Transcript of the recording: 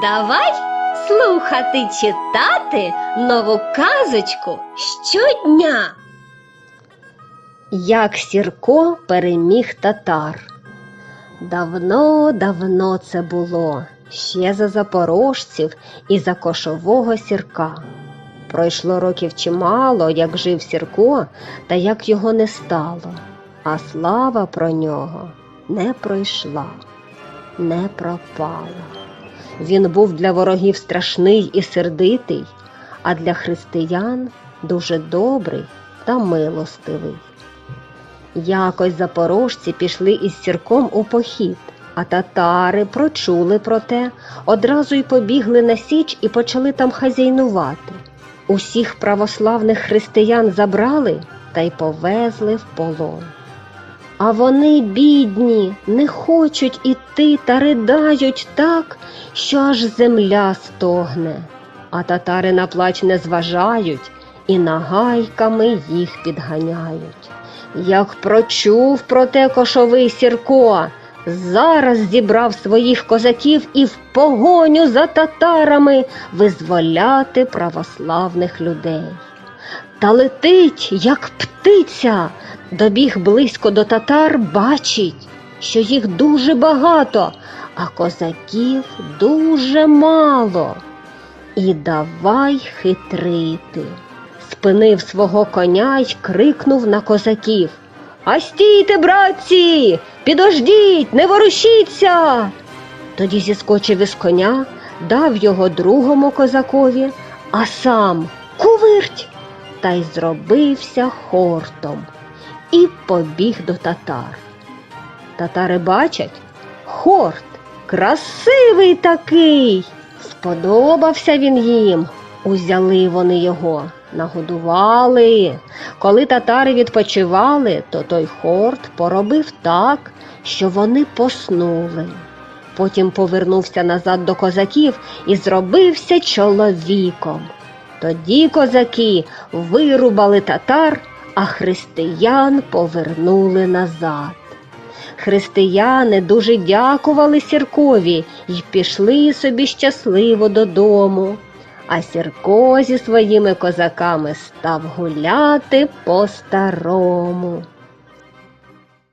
Давай слухати читати нову казочку щодня. Як Сірко переміг татар. Давно, давно це було, ще за запорожців і за кошового сірка. Пройшло років чимало, як жив Сірко, та як його не стало, а слава про нього не пройшла, не пропала. Він був для ворогів страшний і сердитий, а для християн дуже добрий та милостивий. Якось запорожці пішли із сірком у похід, а татари прочули про те, одразу й побігли на січ і почали там хазяйнувати. Усіх православних християн забрали та й повезли в полон. А вони, бідні, не хочуть іти та ридають так, що аж земля стогне, а татари на плач не зважають і нагайками їх підганяють. Як прочув про те кошовий Сірко, зараз зібрав своїх козаків і в погоню за татарами визволяти православних людей. Та летить, як птиця, добіг близько до татар, бачить, що їх дуже багато, а козаків дуже мало. І давай хитрити. Спинив свого коня й крикнув на козаків. А стійте, братці, підождіть, не ворушіться. Тоді зіскочив із коня, дав його другому козакові, а сам кувирть та й зробився хортом і побіг до татар. Татари бачать, хорт красивий такий. Сподобався він їм. Узяли вони його, нагодували. Коли татари відпочивали, то той хорт поробив так, що вони поснули. Потім повернувся назад до козаків і зробився чоловіком. Тоді козаки вирубали татар, а християн повернули назад. Християни дуже дякували Сіркові й пішли собі щасливо додому. А Сірко зі своїми козаками став гуляти по старому.